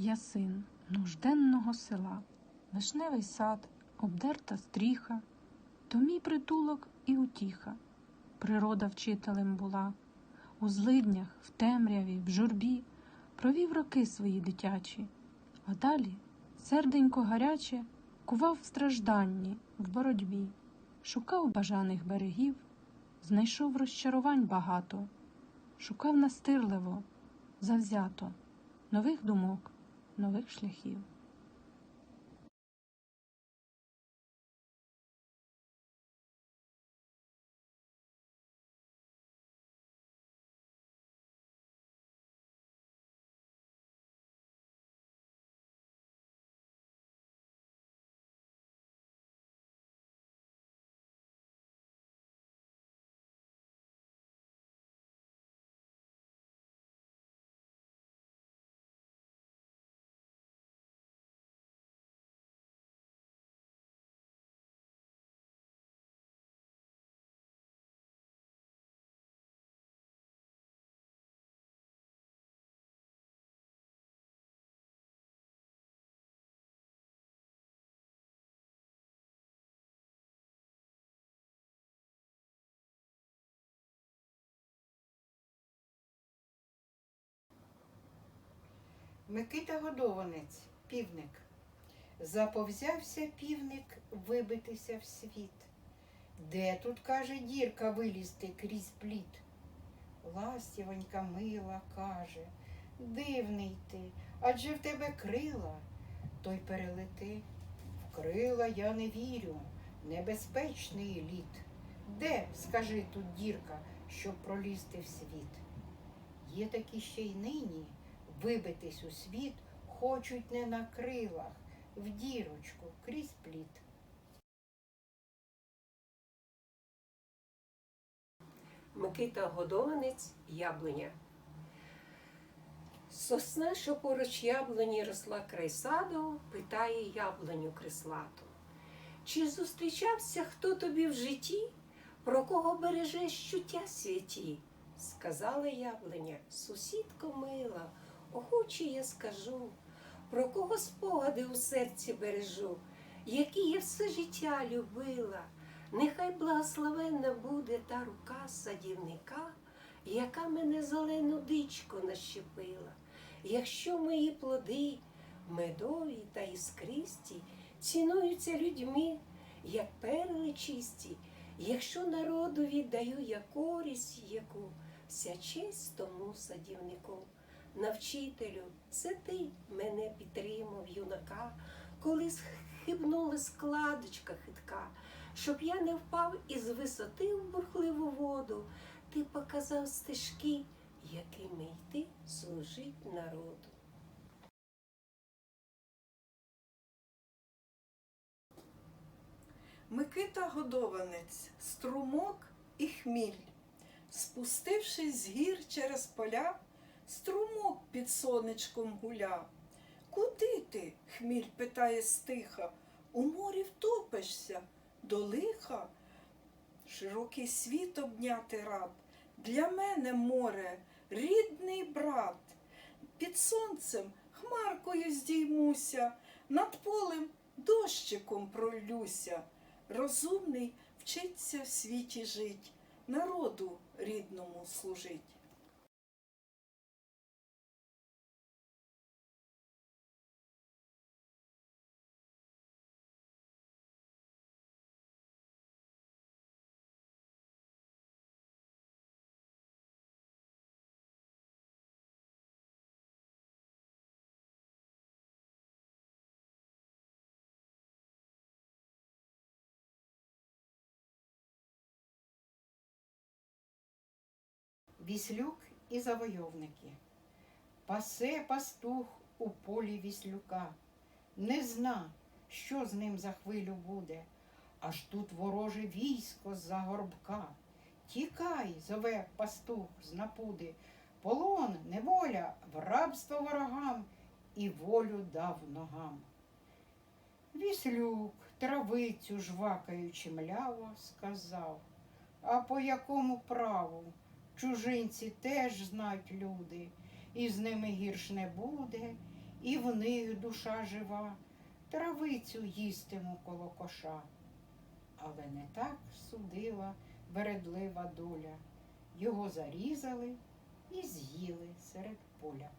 Я син нужденного села, вишневий сад, обдерта стріха, то мій притулок і утіха. Природа вчителем була, у злиднях, в темряві, в журбі провів роки свої дитячі, а далі серденько гаряче кував в стражданні, в боротьбі, шукав бажаних берегів, знайшов розчарувань багато, шукав настирливо, завзято нових думок, нових шляхів. Микита Годованець, півник. Заповзявся півник вибитися в світ. Де тут, каже, дірка вилізти крізь плід? Ластівонька мила каже, дивний ти, адже в тебе крила, той перелети. В крила я не вірю, небезпечний лід. Де, скажи тут дірка, щоб пролізти в світ? Є такі ще й нині, вибитись у світ хочуть не на крилах, в дірочку крізь плід. Микита Годованець Яблуня. Сосна, що поруч яблуні росла край саду, питає яблуню крислату. Чи зустрічався хто тобі в житті, про кого бережеш чуття святі? Сказала яблуня, сусідко мила, охоче я скажу, про кого спогади у серці бережу, які я все життя любила. Нехай благословенна буде та рука садівника, яка мене зелену дичку нащепила. Якщо мої плоди, медові та іскристі, цінуються людьми, як перли чисті, якщо народу віддаю я користь яку, вся честь тому садівнику. Навчителю, це ти мене підтримав, юнака, коли схибнула складочка хитка щоб я не впав із висоти в бурхливу воду, ти показав стежки, якими йти служить народу. Микита Годованець, струмок і хміль. Спустившись з гір через поля, струмок під сонечком гуля. Куди ти? хміль питає стиха. У морі втопишся до лиха. Широкий світ обняти рад. Для мене море, рідний брат. Під сонцем хмаркою здіймуся, над полем дощиком пролюся. Розумний вчиться в світі жить, народу рідному служить. Віслюк і завойовники. Пасе пастух у полі віслюка, не зна, що з ним за хвилю буде, аж тут вороже військо з-за горбка. Тікай, зове пастух з напуди, полон, неволя, в рабство ворогам і волю дав ногам. Віслюк, травицю жвакаючи мляво, сказав, а по якому праву? Чужинці теж знають люди, і з ними гірш не буде, і в них душа жива, травицю їстиму коло коша. Але не так судила вередлива доля. Його зарізали і з'їли серед поля.